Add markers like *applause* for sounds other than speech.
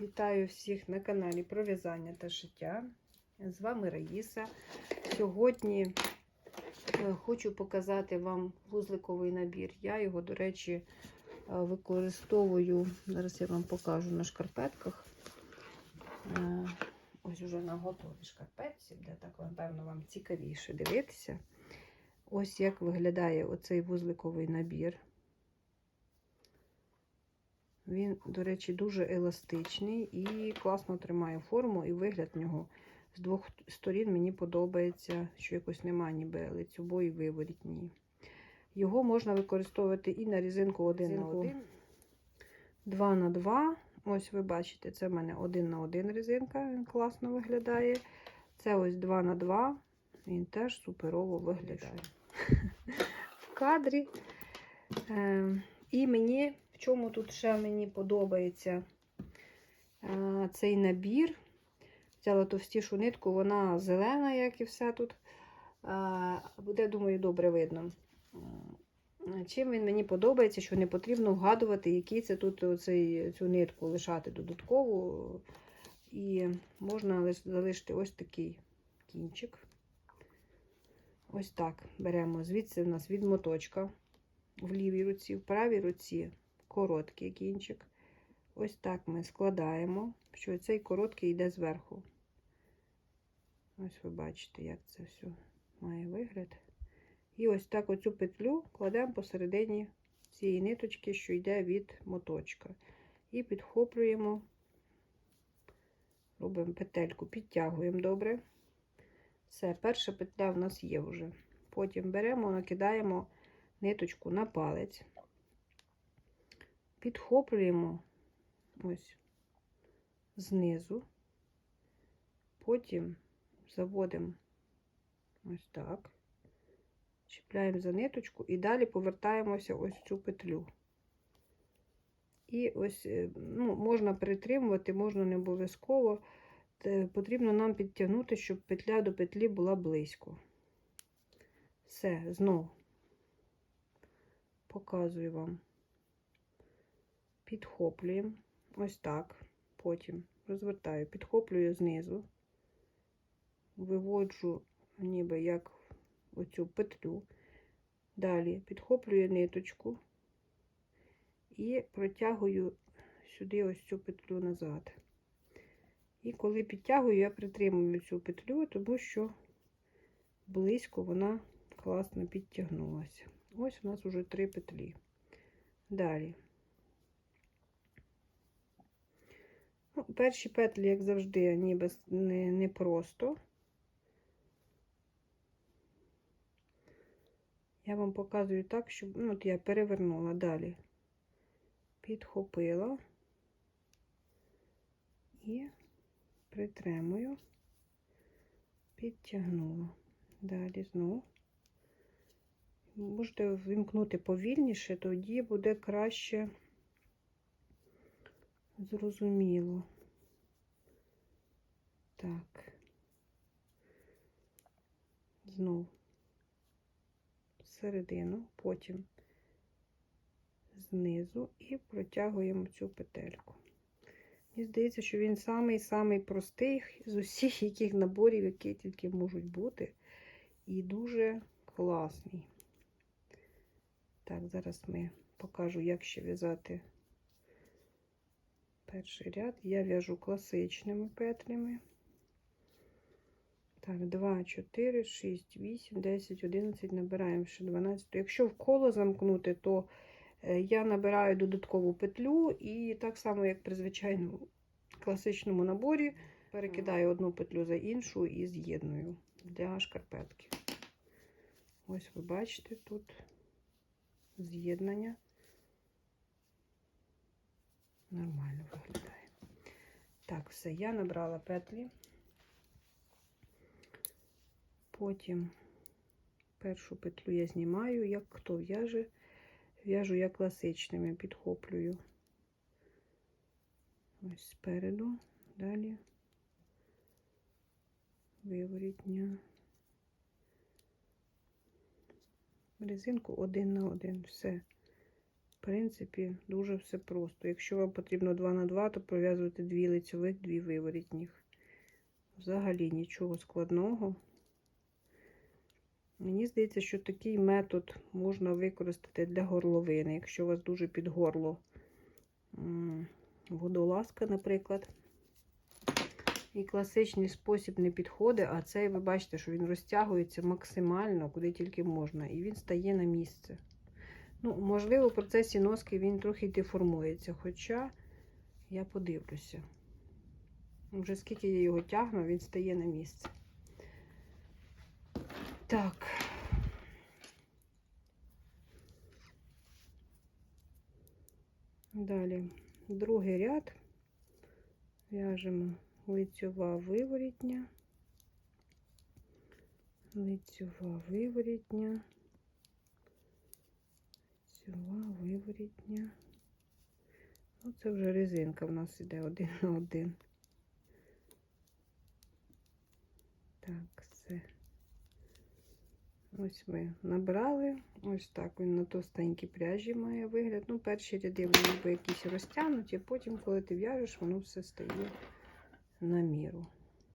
Вітаю всіх на каналі про в'язання та шиття. З вами Раїса. Сьогодні е, хочу показати вам вузликовий набір. Я його, до речі, е, використовую, зараз я вам покажу на шкарпетках. Е, Ось уже на готові шкарпетці, де так, напевно, вам цікавіше дивитися. Ось як виглядає оцей вузликовий набір. Він, до речі, дуже еластичний і класно тримає форму, і вигляд в нього з двох сторін мені подобається, що якось немає ніби лицьової виворітній. Його можна використовувати і на різинку 1 на 1, 2 на 2. Ось ви бачите, це в мене 1 на 1 резинка, він класно виглядає. Це ось 2 на 2, він теж суперово виглядає. *laughs* В кадрі. Е, і мені чому тут ще мені подобається цей набір. Взяла товстішу нитку, вона зелена, як і все тут. Буде, думаю, добре видно. Чим він мені подобається, що не потрібно вгадувати, який це тут оцей, цю нитку лишати додаткову. І можна залишити ось такий кінчик. Ось так беремо. Звідси у нас від моточка в лівій руці, в правій руці короткий кінчик. Ось так ми складаємо, що цей короткий йде зверху. Ось ви бачите, як це все має вигляд. І ось так оцю петлю кладемо посередині цієї ниточки, що йде від моточка. І підхоплюємо, робимо петельку, підтягуємо добре. Все, перша петля в нас є вже. Потім беремо, накидаємо ниточку на палець підхоплюємо ось знизу, потім заводимо ось так, чіпляємо за ниточку і далі повертаємося ось цю петлю. І ось е, ну, можна притримувати, можна не обов'язково. Потрібно нам підтягнути, щоб петля до петлі була близько. Все, знову показую вам підхоплюємо ось так, потім розвертаю, підхоплюю знизу, виводжу ніби як оцю петлю, далі підхоплюю ниточку і протягую сюди ось цю петлю назад. І коли підтягую, я притримую цю петлю, тому що близько вона класно підтягнулася. Ось у нас вже три петлі. Далі Перші петлі, як завжди, ніби не, не просто. Я вам показую так, щоб ну, от я перевернула далі, підхопила і притримую, підтягнула. Далі знову. Можете вимкнути повільніше, тоді буде краще зрозуміло. Так, знов середину, потім знизу і протягуємо цю петельку. Мені здається, що він самий-самий простий з усіх яких наборів, які тільки можуть бути, і дуже класний. Так, зараз ми покажу, як ще в'язати перший ряд я в'яжу класичними петлями. Так, 2, 4, 6, 8, 10, 11, набираємо ще 12. Якщо в коло замкнути, то е, я набираю додаткову петлю і так само, як при звичайному класичному наборі, перекидаю одну петлю за іншу і з'єдную для шкарпетки. Ось ви бачите тут з'єднання нормально виглядає. Так, все, я набрала петлі, потім першу петлю я знімаю, як хто в'яже, в'яжу я класичними, підхоплюю ось спереду, далі виворітня. Резинку один на один, все В принципі, дуже все просто. Якщо вам потрібно 2 на 2, то пров'язуйте дві лицьових, дві виворітніх. Взагалі нічого складного. Мені здається, що такий метод можна використати для горловини, якщо у вас дуже під горло водолазка, наприклад. І класичний спосіб не підходить, а цей ви бачите, що він розтягується максимально, куди тільки можна, і він стає на місце. Ну, можливо, в процесі носки він трохи деформується, хоча я подивлюся. Вже скільки я його тягну, він стає на місце. Так. Далі другий ряд в'яжемо лицьова виворітня, лицьова виворітня, лицьова виворітня. Ну, це вже резинка в нас іде один на один. Так. Ось ми набрали. Ось так він на товстенькій пряжі має вигляд. Ну, перші ряди вони якісь розтягнуті, потім, коли ти в'яжеш, воно все стає на міру.